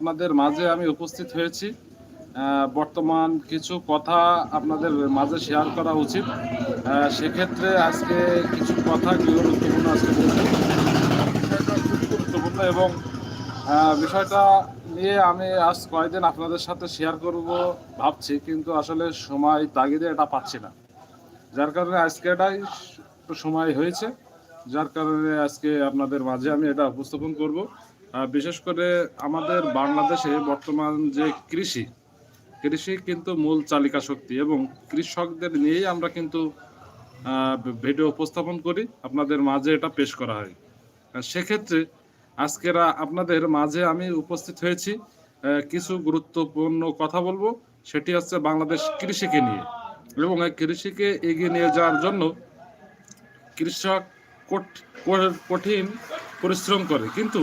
আপনাদের মাঝে আমি উপস্থিত হয়েছি। বর্তমান কিছু কথা আপনাদের মাঝে শেয়ার করা উচিত। সেক্ষেত্রে আজকে কিছু কথা গুরুত্বপূর্ণ আজকে গুরুত্বপূর্ণ এবং বিষয়টা নিয়ে আমি আজ কয়েকদিন আপনাদের সাথে শেয়ার করব ভাবছি, কিন্তু আসলে সময় তাগিদে এটা পাচ্ছি না। যার কারণে আজকে এটাই সময় হয়েছে। যার কারণে আজকে আপনাদের মাঝে আমি এটা উপস্থাপন করব। বিশেষ করে আমাদের বাংলাদেশে বর্তমান যে কৃষি কৃষি কিন্তু মূল চালিকা শক্তি এবং কৃষকদের নিয়েই আমরা কিন্তু ভিডিও উপস্থাপন করি। আপনাদের মাঝে এটা পেশ করা হয়। সেক্ষেত্রে আজকের আপনাদের মাঝে আমি উপস্থিত হয়েছি। কিছু গুরুত্বপূর্ণ কথা বলব। সেটি হচ্ছে বাংলাদেশ কৃষিকে নিয়ে এবং কৃষিকে এগিয়ে নিয়ে যাওয়ার জন্য কৃষক কঠিন পরিশ্রম করে। কিন্তু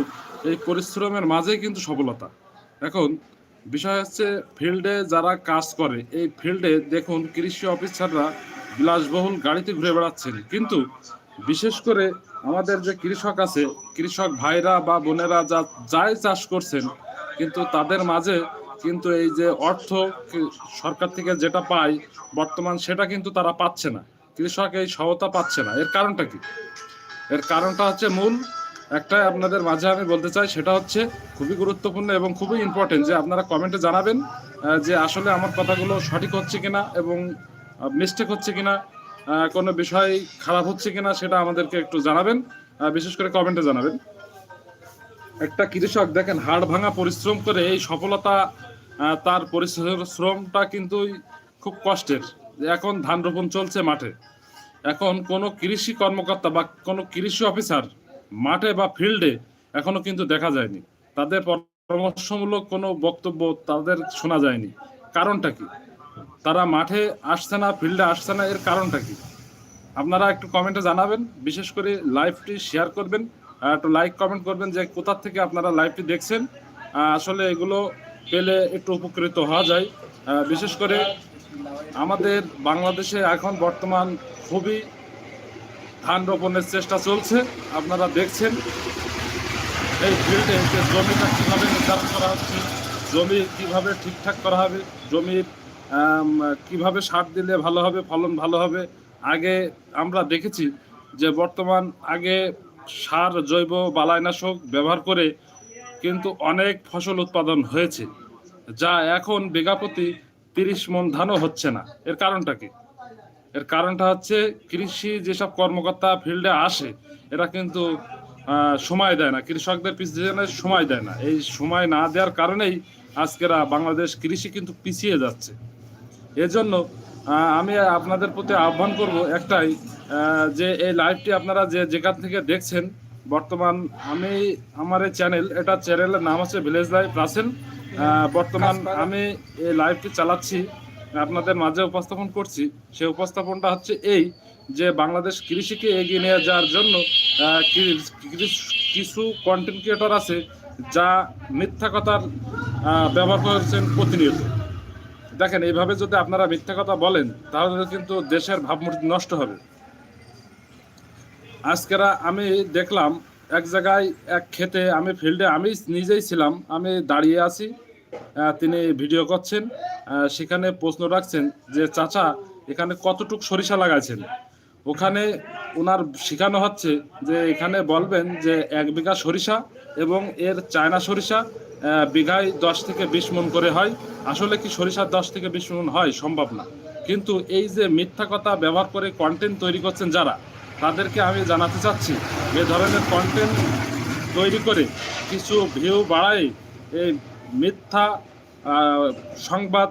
এই পরিশ্রমের মাঝেই কিন্তু সফলতা। এখন বিষয় হচ্ছে ফিল্ডে যারা কাজ করে, এই ফিল্ডে দেখুন কৃষি অফিসাররা বিলাসবহুল গাড়িতে ঘুরে বেড়াচ্ছেন। কিন্তু বিশেষ করে আমাদের যে কৃষক আছে, কৃষক ভাইরা বা বোনেরা যা, যাই চাষ করছেন, কিন্তু তাদের মাঝে কিন্তু এই যে অর্থ সরকার থেকে যেটা পায়, বর্তমান সেটা কিন্তু তারা পাচ্ছে না। কৃষক এই সহায়তা পাচ্ছে না। এর কারণটা কি? এর কারণটা হচ্ছে মূল একটাই আপনাদের মাঝে আমি বলতে চাই, সেটা হচ্ছে খুবই গুরুত্বপূর্ণ এবং খুবই ইম্পর্টেন্ট যে আপনারা কমেন্টে জানাবেন যে আসলে আমার কথাগুলো সঠিক হচ্ছে কিনা এবং মিস্টেক হচ্ছে কিনা কোনো বিষয় খারাপ হচ্ছে কিনা সেটা আমাদেরকে একটু জানাবেন বিশেষ করে কমেন্টে জানাবেন। একটা কৃষক দেখেন, হাড় ভাঙা পরিশ্রম করে এই সফলতা তার পরিশ্রমটা কিন্তু খুব কষ্টের। এখন ধান রোপণ চলছে মাঠে। এখন কোনো কৃষি কর্মকর্তা বা কোনো কৃষি অফিসার মাঠে বা ফিল্ডে এখনও কিন্তু দেখা যায়নি। তাদের পরামর্শমূলক কোনো বক্তব্য তাদের শোনা যায়নি। কারণটা কি? তারা মাঠে আসছে না, ফিল্ডে আসছে না, এর কারণটা কি? আপনারা একটু কমেন্টে জানাবেন, বিশেষ করে লাইভটি শেয়ার করবেন একটু লাইক কমেন্ট করবেন যে কোথা থেকে আপনারা লাইভটি দেখছেন। আসলে এগুলো পেলে একটু উপকৃত হওয়া যায়। বিশেষ করে আমাদের বাংলাদেশে এখন বর্তমান খুবই ধান রোপণের চেষ্টা চলছে। আপনারা দেখছেন এই ফিল্ডে যে জমিটা কীভাবে নির্ধারণ করা হচ্ছে, জমি কীভাবে ঠিকঠাক করা হবে জমির কীভাবে সার দিলে ভালো হবে, ফলন ভালো হবে। আগে আমরা দেখেছি যে বর্তমান আগে সার জৈব বালাইনাশক ব্যবহার করে কিন্তু অনেক ফসল উৎপাদন হয়েছে, যা এখন বিঘা প্রতি তিরিশ মন ধানও হচ্ছে না। এর কারণটা কি? এর কারণটা হচ্ছে কৃষি যেসব কর্মকর্তা ফিল্ডে আসে এরা কিন্তু সময় দেয় না। কৃষকদের পিছনে সময় দেয় না। এই সময় না দেওয়ার কারণেই আজকেরা বাংলাদেশ কৃষি কিন্তু পিছিয়ে যাচ্ছে। এজন্য আমি আপনাদের প্রতি আহ্বান করব একটাই যে এই লাইভটি আপনারা যে যেখান থেকে দেখছেন বর্তমান আমি আমার এই চ্যানেল এটা চ্যানেলের নাম হচ্ছে ভিলেজ লাইফ রাসেল। বর্তমান আমি এই লাইভটি চালাচ্ছি। আপনাদের মাঝে উপস্থাপন করছি। সে উপস্থাপনটা হচ্ছে এই যে বাংলাদেশ কৃষিকে এগিয়ে নিয়ে যাওয়ার জন্য কিছু- কন্টেন্ট ক্রিয়েটর আছে যা মিথ্যা কথার ব্যবহার করছেন প্রতিনিয়ত। দেখেন, এইভাবে যদি আপনারা মিথ্যা কথা বলেন, তাহলে কিন্তু দেশের ভাবমূর্তি নষ্ট হবে। আজকেরা আমি দেখলাম, এক জায়গায়, এক খেতে আমি ফিল্ডে আমি নিজেই ছিলাম, আমি দাঁড়িয়ে আছি। তিনি ভিডিও করছেন সেখানে প্রশ্ন রাখছেন যে, চাচা, এখানে কতটুক সরিষা লাগাইছেন? ওখানে ওনার শেখানো হচ্ছে যে, এখানে বলবেন যে, এক বিঘা সরিষা এবং এর চায়না সরিষা বিঘায় দশ থেকে বিশ মন করে হয়। আসলে কি সরিষা দশ থেকে বিশ মন হয়? সম্ভব না। কিন্তু এই যে মিথ্যা কথা ব্যবহার করে কন্টেন্ট তৈরি করছেন যারা, তাদেরকে আমি জানাতে চাচ্ছি এ ধরনের কন্টেন্ট তৈরি করে কিছু ভিউ বাড়াই এই মিথ্যা সংবাদ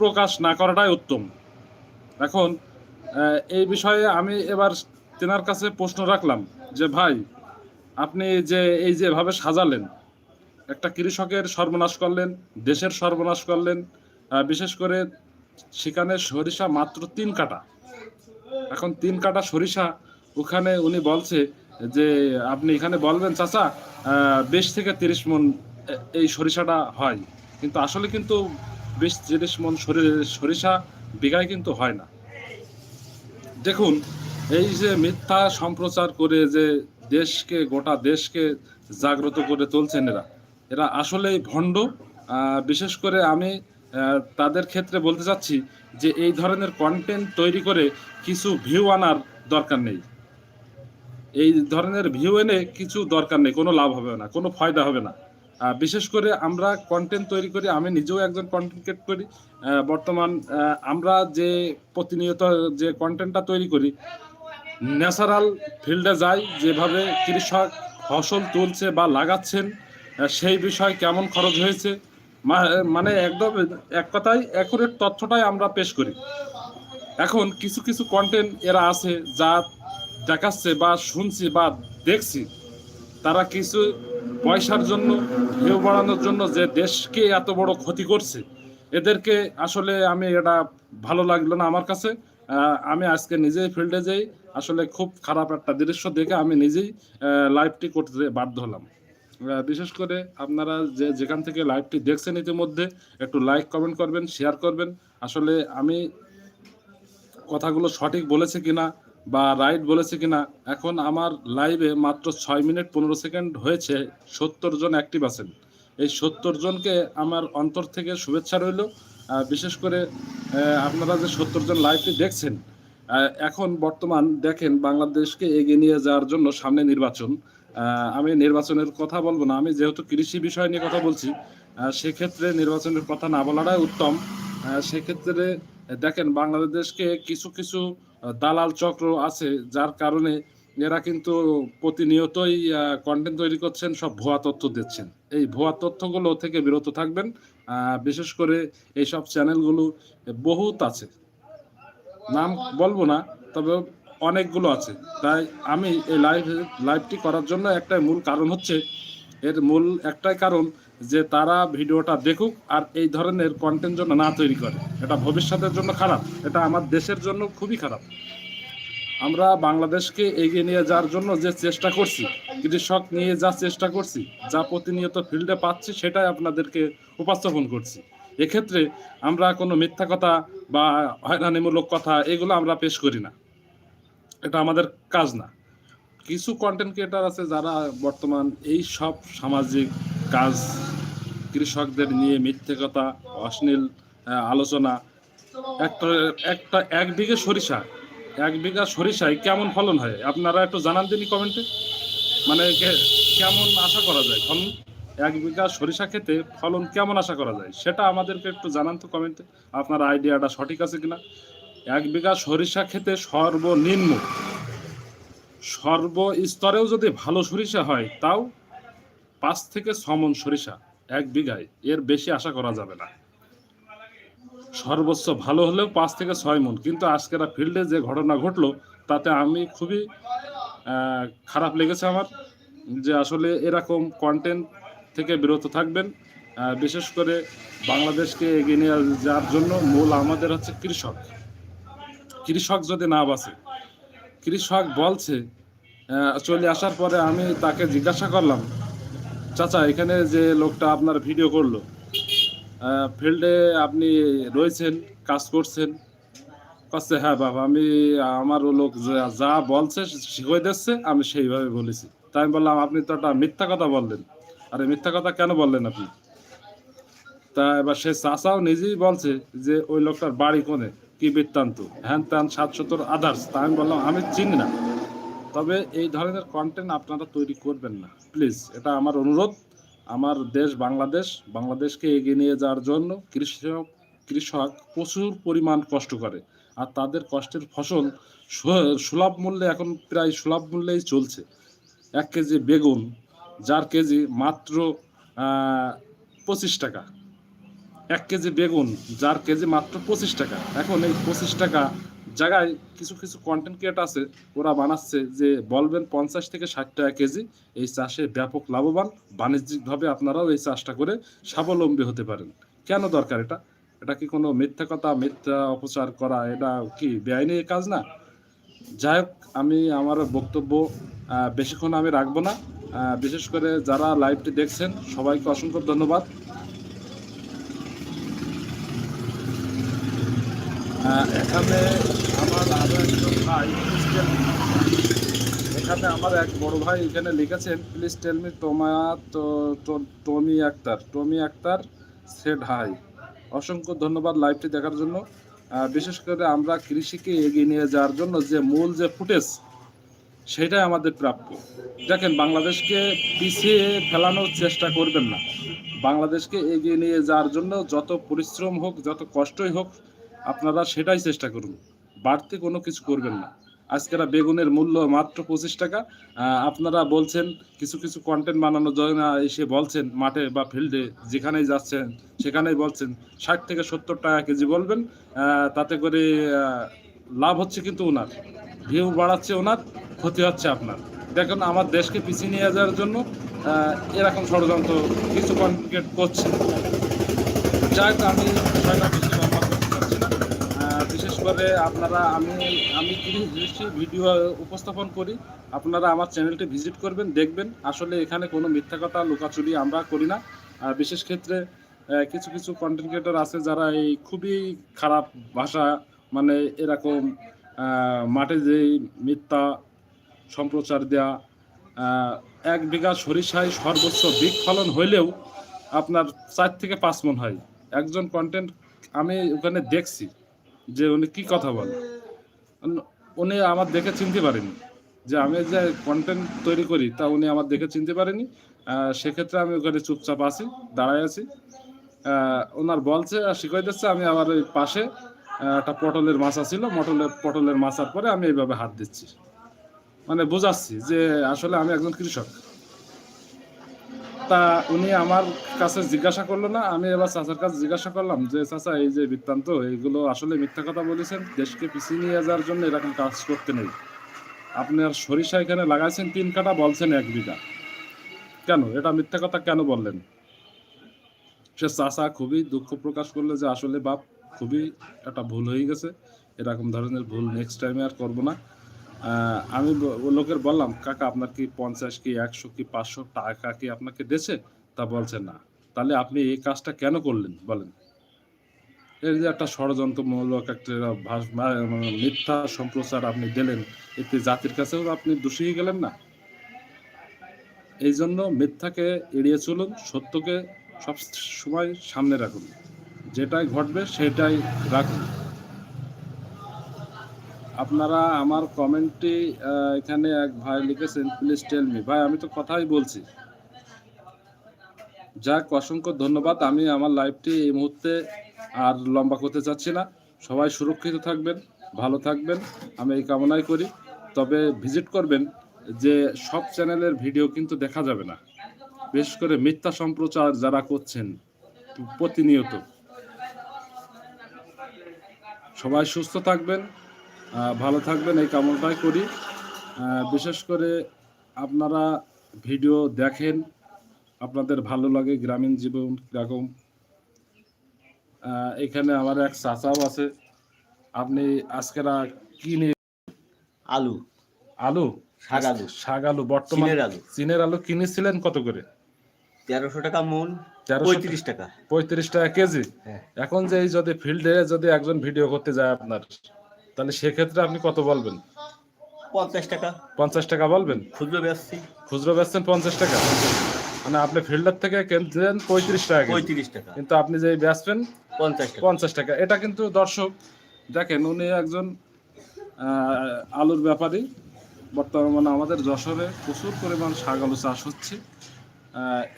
প্রকাশ না করাটাই উত্তম। এখন এই বিষয়ে আমি এবার তেনার কাছে প্রশ্ন রাখলাম যে, ভাই, আপনি যে, এই যেভাবে সাজালেন, একটা কৃষকের সর্বনাশ করলেন, দেশের সর্বনাশ করলেন বিশেষ করে সেখানে সরিষা মাত্র তিন কাটা এখন তিন কাটা সরিষা ওখানে উনি বলছে যে, আপনি এখানে বলবেন, চাচা বিশ থেকে তিরিশ মন এই সরিষাটা হয়। কিন্তু আসলে কিন্তু বিশ তিরিশ মন সরি- সরিষা বিঘায় কিন্তু হয় না। দেখুন, এই যে মিথ্যা সম্প্রচার করে যে দেশকে, গোটা দেশকে জাগ্রত করে তুলছেন এরা এরা আসলেই ভণ্ড। বিশেষ করে আমি তাদের ক্ষেত্রে বলতে চাচ্ছি যে এই ধরনের কন্টেন্ট তৈরি করে কিছু ভিউ আনার দরকার নেই। এই ধরনের ভিউ এনে কিছু দরকার নেই, কোনো লাভ হবে না, কোনো ফায়দা হবে না। বিশেষ করে আমরা কন্টেন্ট তৈরি করি, আমি নিজেও একজন কন্টেন্ট ক্রিয়েট করি। বর্তমান আমরা যে প্রতিনিয়ত যে কন্টেন্টটা তৈরি করি ন্যাচারাল ফিল্ডে যাই, যেভাবে কৃষক ফসল তুলছে বা লাগাচ্ছেন সেই বিষয় কেমন খরচ হয়েছে মানে একদম এক কথায় অ্যাকুরেট তথ্যটাই আমরা পেশ করি। এখন কিছু কিছু কন্টেন্ট এরা আছে যা দেখাচ্ছে বা শুনছি বা দেখছি, তারা কিছু পয়সার জন্য ভিউ বাড়ানোর জন্য যে দেশকে এত বড় ক্ষতি করছে, এদেরকে আসলে আমি এটা ভালো লাগল না আমার কাছে। আমি আজকে নিজেই ফিল্ডে যাই, আসলে খুব খারাপ একটা দৃশ্য দেখে আমি নিজেই লাইভটি করতে বাধ্য হলাম। বিশেষ করে আপনারা যে যেখান থেকে লাইভটি দেখছেন ইতিমধ্যে, একটু লাইক কমেন্ট করবেন, শেয়ার করবেন। আসলে আমি কথাগুলো সঠিক বলেছে কিনা বা রাইট বলেছে কিনা, এখন আমার লাইভে মাত্র ছয় মিনিট পনেরো সেকেন্ড হয়েছে, সত্তর জন অ্যাক্টিভ আছেন। এই সত্তর জনকে আমার অন্তর থেকে শুভেচ্ছা রইল। বিশেষ করে আপনারা যে সত্তর জন লাইভটি দেখছেন এখন বর্তমান দেখেন বাংলাদেশকে এগিয়ে নিয়ে যাওয়ার জন্য সামনে নির্বাচন। আমি নির্বাচনের কথা বলব না, আমি যেহেতু কৃষি বিষয় নিয়ে কথা বলছি সেক্ষেত্রে নির্বাচনের কথা না বলাটাই উত্তম। সেক্ষেত্রে দেখেন বাংলাদেশকে কিছু কিছু দালাল চক্র আছে, যার কারণে এরা কিন্তু প্রতিনিয়তই কন্টেন্ট তৈরি করছেন, সব ভুয়া তথ্য দিচ্ছেন। এই ভুয়া তথ্যগুলো থেকে বিরত থাকবেন। বিশেষ করে এইসব চ্যানেলগুলো বহুত আছে। নাম বলব না, তবে অনেকগুলো আছে। তাই আমি এই লাইভ লাইভটি করার জন্য একটাই মূল কারণ হচ্ছে, এর মূল একটাই কারণ যে তারা ভিডিওটা দেখুক আর এই ধরনের কন্টেন্ট জন্য না তৈরি করে। এটা ভবিষ্যতের জন্য খারাপ, এটা আমার দেশের জন্য খুবই খারাপ। আমরা বাংলাদেশকে এগিয়ে নিয়ে যাওয়ার জন্য যে চেষ্টা করছি, কৃষক নিয়ে যা চেষ্টা করছি, যা প্রতিনিয়ত ফিল্ডে পাচ্ছি, সেটাই আপনাদেরকে উপস্থাপন করছি। এক্ষেত্রে আমরা কোনো মিথ্যা কথা বা হয়রানিমূলক কথা এগুলো আমরা পেশ করি না। এটা আমাদের কাজ না। কিছু কন্টেন্ট ক্রিয়েটার আছে যারা বর্তমান এই সব সামাজিক কাজ কৃষকদের নিয়ে মিথ্যে কথা, অশ্লীল আলোচনা। একটা একটা, এক বিঘে সরিষা, এক বিঘা সরিষায় কেমন ফলন হয়? আপনারা একটু জানান দিনই কমেন্টে। মানে কেমন আশা করা যায়? ফলন, এক বিঘা সরিষা খেতে ফলন কেমন আশা করা যায়? সেটা আমাদেরকে একটু জানান তো কমেন্টে। আপনার আইডিয়াটা সঠিক আছে কিনা? এক বিঘা সরিষা খেতে সর্বনিম্ন, সর্বস্তরেও যদি ভালো সরিষা হয়, তাও পাঁচ থেকে মন সরিষা এক বিঘায়, এর বেশি আশা করা যাবে না। সর্বোচ্চ ভালো হলেও পাঁচ থেকে ছয় মন, কিন্তু আজকেরা ফিল্ডে যে ঘটনা ঘটলো, তাতে আমি খুবই খারাপ লেগেছে আমার যে আসলে এরকম কন্টেন্ট থেকে বিরত থাকবেন। বিশেষ করে বাংলাদেশকে এগিয়ে নিয়ে যাওয়ার জন্য মূল আমাদের হচ্ছে কৃষক। কৃষক যদি না বাঁচে, কৃষক বলছে চলে আসার পরে আমি তাকে জিজ্ঞাসা করলাম চাচা, এখানে যে লোকটা আপনার ভিডিও করল ফিল্ডে আপনি রয়েছেন, কাজ করছেন। কাছে হ্যাঁ বাবা, আমি আমার লোক যা- যা বলছে শিখিয়ে দিচ্ছে, আমি সেইভাবে বলেছি। তাই আমি বললাম, আপনি তো একটা মিথ্যা কথা বললেন। আরে, মিথ্যা কথা কেন বললেন আপনি? তা এবার সে চাচাও নিজেই বলছে যে, ওই লোকটার বাড়ি কোনে? কি বৃত্তান্ত? হ্যান ত্যান সাত সত্তর আদার্স তা আমি বললাম, আমি চিনি না। তবে এই ধরনের কন্টেন্ট আপনারা তৈরি করবেন না। প্লিজ এটা আমার অনুরোধ। আমার দেশ বাংলাদেশ, বাংলাদেশকে এগিয়ে নিয়ে যাওয়ার জন্য কৃষক কৃষক প্রচুর পরিমাণ কষ্ট করে। আর তাদের কষ্টের ফসল সুলভ মূল্যে এখন প্রায় সুলভ মূল্যেই চলছে। এক কেজি বেগুন, যার কেজি মাত্র পঁচিশ টাকা। এক কেজি বেগুন, যার কেজি মাত্র পঁচিশ টাকা। এখন এই পঁচিশ টাকা জায়গায় কিছু কিছু কন্টেন্ট ক্রিয়েট আছে, ওরা বানাচ্ছে যে বলবেন পঞ্চাশ থেকে ষাট টাকা কেজি, এই চাষে ব্যাপক লাভবান, বাণিজ্যিকভাবে আপনারাও এই চাষটা করে স্বাবলম্বী হতে পারেন। কেন দরকার এটা? এটা কি কোনো মিথ্যা কথা, মিথ্যা অপচার করা, এটা কি বেআইনি কাজ না? যাই হোক, আমি আমার বক্তব্য বেশিক্ষণ আমি রাখব না। বিশেষ করে যারা লাইভটি দেখছেন, সবাইকে অসংখ্য ধন্যবাদ। এখানে আমার আরও একজন ভাই এখানে আমার এক বড় ভাই এখানে লিখেছেন প্লিজ টেল মি টোমা তো- টমি আক্তার টমি আক্তার সেড হাই অসংখ্য ধন্যবাদ লাইভটি দেখার জন্য। বিশেষ করে আমরা কৃষিকে এগিয়ে নিয়ে যাওয়ার জন্য যে মূল যে ফুটেজ, সেটাই আমাদের প্রাপ্য। দেখেন, বাংলাদেশকে পিছিয়ে ফেলানোর চেষ্টা করবেন না। বাংলাদেশকে এগিয়ে নিয়ে যাওয়ার জন্য যত পরিশ্রম হোক, যত কষ্টই হোক আপনারা সেটাই চেষ্টা করুন। বাড়তি কোনো কিছু করবেন না। আজকেরা বেগুনের মূল্য মাত্র পঁচিশ টাকা। আপনারা বলছেন, কিছু কিছু কন্টেন্ট বানানোর জন্য এসে বলছেন, মাঠে বা ফিল্ডে যেখানেই যাচ্ছেন, সেখানেই বলছেন, ষাট থেকে সত্তর টাকা কেজি বলবেন তাতে করে লাভ হচ্ছে কিন্তু ওনার ভিউ বাড়াচ্ছে ওনার ক্ষতি হচ্ছে আপনার। দেখুন, আমার দেশকে পিছিয়ে নিয়ে যাওয়ার জন্য এরকম ষড়যন্ত্র কিছু কনক্রিট করছে। যাই আমি বিষয়টা বেশি লম্বা করতে চাচ্ছি না আহ, বিশেষ করে আপনারা আমি আমি কৃষি ভিডিও উপস্থাপন করি। আপনারা আমার চ্যানেলটি ভিজিট করবেন দেখবেন। আসলে এখানে কোনো মিথ্যা কথা লুকাচুরি আমরা করি না। আর বিশেষ ক্ষেত্রে কিছু কিছু কন্টেন্ট ক্রিয়েটর আছে যারা এই খুবই খারাপ ভাষা মানে এরকম মাঠে যে মিথ্যা সম্প্রচার দেয়া এক বিঘা সরিষায় সর্বোচ্চ দিক ফলন হইলেও আপনার চার থেকে পাঁচ মন হয়। একজন কন্টেন্ট আমি ওখানে দেখছি। যে উনি কি কথা বলে? উনি আমার দেখে চিনতে পারেনি। যে আমি যে কন্টেন্ট তৈরি করি, তা উনি আমার দেখে চিনতে পারেনি। সেক্ষেত্রে আমি ওখানে চুপচাপ আছি, দাঁড়ায় আছি। ওনার বলছে, আর শিখাই দিচ্ছে, আমি আবার ওই পাশে একটা পটলের মাছা ছিল মটলের পটলের মাছার পরে আমি এইভাবে হাত দিচ্ছি। মানে বোঝাচ্ছি যে আসলে আমি একজন কৃষক। তা উনি আমার কাছে জিজ্ঞাসা করল না, আমি এবার চাচার কাছে জিজ্ঞাসা করলাম যে, চাচা, এই যে বৃত্তান্ত এইগুলো আসলে মিথ্যা কথা বলেছেন, দেশকে পিছিয়ে নিয়ে যাওয়ার জন্য এরকম কাজ করতে নেই। আপনি আর সরিষা এখানে লাগাইছেন, তিন কাটা বলছেন এক বিঘা। কেন? এটা মিথ্যা কথা কেন বললেন? সে চাচা খুবই দুঃখ প্রকাশ করল যে, আসলে বাপ, খুবই একটা ভুল হয়ে গেছে। এরকম ধরনের ভুল নেক্সট টাইমে আর করব না। আমি লোকের বললাম, কাকা, আপনার কি পঞ্চাশ কি একশো কি পাঁচশো টাকা কি আপনাকে দেছে? তা বলছে, না। তাহলে আপনি এই কাজটা কেন করলেন, বলেন? এই যে একটা ষড়যন্ত্রমূলক একটা মানে মিথ্যা সম্প্রচার আপনি দিলেন, এতে জাতির কাছেও আপনি দোষী গেলেন না। এই জন্য মিথ্যাকে এড়িয়ে চলুন, সত্যকে সব সময় সামনে রাখুন। যেটাই ঘটবে সেটাই রাখুন। আপনারা আমার কমেন্টটি আহ, এখানে এক ভাই লিখেছেন প্লিজ টেল মি ভাই আমি তো কথাই বলছি। যাক অসংখ্য ধন্যবাদ। আমি আমার লাইভটি এই মুহূর্তে আর লম্বা করতে চাচ্ছি না। সবাই সুরক্ষিত থাকবেন ভালো থাকবেন। আমি এই কামনাই করি। তবে ভিজিট করবেন যে সব চ্যানেলের ভিডিও কিন্তু দেখা যাবে না। বিশেষ করে মিথ্যা সম্প্রচার যারা করছেন প্রতিনিয়ত। সবাই সুস্থ থাকবেন। ভালো থাকবেন এই কামনাটাই করি। বিশেষ করে আপনারা ভিডিও দেখেন আপনাদের ভালো লাগে গ্রামীণ জীবন কীরকম। এখানে আমার এক চাচাও আছে আপনি আজকেরা কি নিয়ে আলু। আলু? শাক আলু। শাক আলু বর্তমান চীনের আলু। চীনের আলু কিনেছিলেন কত করে? তেরোশো টাকা মন তেরোশো পঁয়ত্রিশ টাকা। পঁয়ত্রিশ টাকা কেজি? হ্যাঁ। এখন যে যদি ফিল্ডে যদি একজন ভিডিও করতে যায় আপনার তাহলে সেক্ষেত্রে আপনি কত বলবেন? পঞ্চাশ টাকা। পঞ্চাশ টাকা বলবেন? খুচরো বেচছি। খুচরো বেচছেন পঞ্চাশ টাকা? মানে আপনি ফিল্ডার থেকে কিনছেন পঁয়ত্রিশ টাকা পঁয়ত্রিশ টাকা। কিন্তু আপনি যে বেচবেন পঞ্চাশ পঞ্চাশ টাকা। এটা কিন্তু দর্শক দেখেন উনি একজন আলুর ব্যাপারী। বর্তমানে আমাদের যশোরে প্রচুর পরিমাণ শাক আলু চাষ হচ্ছে।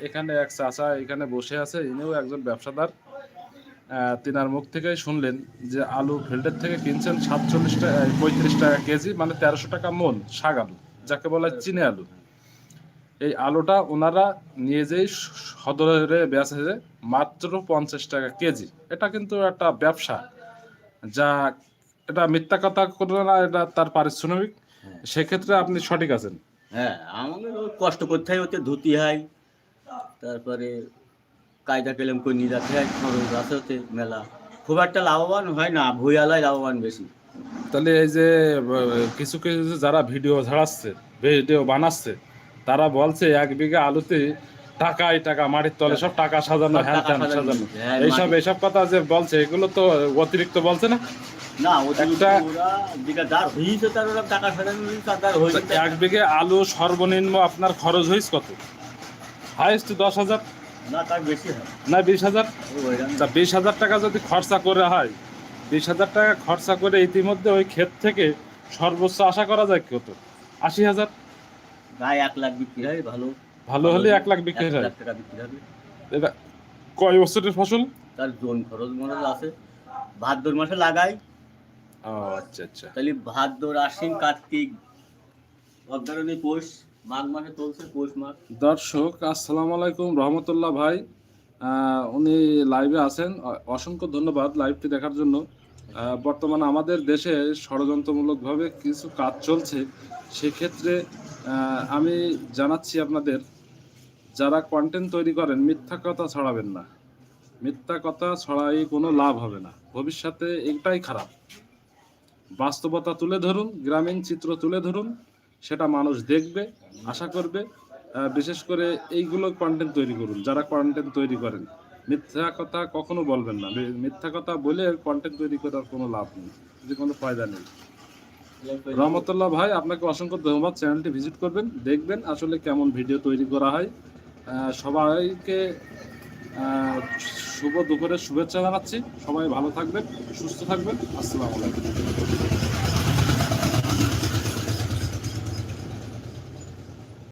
এখানে এক চাচা এখানে বসে আছে ইনিও একজন ব্যবসাদার। তিনার মুখ থেকেই শুনলেন যে আলু ফিল্ডের থেকে কিনছেন সাতচল্লিশ টাকা পঁয়ত্রিশ টাকা কেজি মানে তেরোশো টাকা মন শাক আলু যাকে বলা হয় চিনে আলু। এই আলুটা ওনারা নিয়ে যেই সদরে বেচে মাত্র পঞ্চাশ টাকা কেজি। এটা কিন্তু একটা ব্যবসা। যা এটা মিথ্যা কথা করবে না এটা তার পারিশ্রমিক। সেক্ষেত্রে আপনি সঠিক আছেন। হ্যাঁ আমাদের কষ্ট করতে হয় ওতে ধুতি হয় তারপরে কায়দা কেলেম করে নিয়ে যাচ্ছে খরচ আছে ওতে মেলা। খুব একটা লাভবান হয় না ভুইয়ালায় লাভবান বেশি। তাহলে এই যে কিছু কিছু যারা ভিডিও ছাড়াচ্ছে ভিডিও বানাচ্ছে তারা বলছে এক বিঘা আলুতে টাকাই টাকা মাটির তলে সব টাকা সাজানো সব হ্যান ত্যান সাজানো। হ্যাঁ, এইসব এইসব কথা যে বলছে এগুলো তো অতিরিক্ত বলছে না? না এক বিঘে আলু সর্বনিম্ন আপনার খরচ হয়েছে কত? হাইস্ট দশ হাজার। না বেশি হাজার? তা বিশ হাজার টাকা যদি খরচা করে হয় বিশ হাজার টাকা খরচা করে ইতিমধ্যে ওই ক্ষেত থেকে সর্বোচ্চ আশা করা যায় কত? আশি হাজার? গায়ে এক লাখ বিক্রি হয় ভালো। ভালো হলে এক লাখ বিক্রি হয়। এটা কয় বছরের ফসল? তার জোন খরচ মরচ আছে। ভাদ্র মাসে লাগাই। ও আচ্ছা আচ্ছা। তাহলে ভাদ্র আশ্বিন কার্তিক অগ্রণী পৌষ। দর্শক, আসসালামু আলাইকুম, রহমতুল্লাহ ভাই। উনি লাইভে আছেন। অসংখ্য ধন্যবাদ লাইভটি দেখার জন্য। বর্তমানে আমাদের দেশে ষড়যন্ত্রমূলকভাবে কিছু কাজ চলছে। সেক্ষেত্রে আমি জানাচ্ছি আপনাদের, যারা কন্টেন্ট তৈরি করেন, মিথ্যা কথা ছড়াবেন না। মিথ্যা কথা ছড়াই কোনো লাভ হবে না। ভবিষ্যতে এটাই খারাপ। বাস্তবতা তুলে ধরুন, গ্রামীণ চিত্র তুলে ধরুন। সেটা মানুষ দেখবে, আশা করবে। বিশেষ করে এইগুলো কন্টেন্ট তৈরি করুন, যারা কন্টেন্ট তৈরি করেন। মিথ্যা কথা কখনো বলবেন না। মিথ্যা কথা বলে কন্টেন্ট তৈরি করার কোনো লাভ নেই যে কোনো ফায়দা নেই। রহমতুল্লাহ ভাই, আপনাকে অসংখ্য ধন্যবাদ। চ্যানেলটি ভিজিট করবেন, দেখবেন আসলে কেমন ভিডিও তৈরি করা হয়। সবাইকে শুভ দুপুরের শুভেচ্ছা জানাচ্ছি। সবাই ভালো থাকবেন, সুস্থ থাকবেন। আসসালামু আলাইকুম।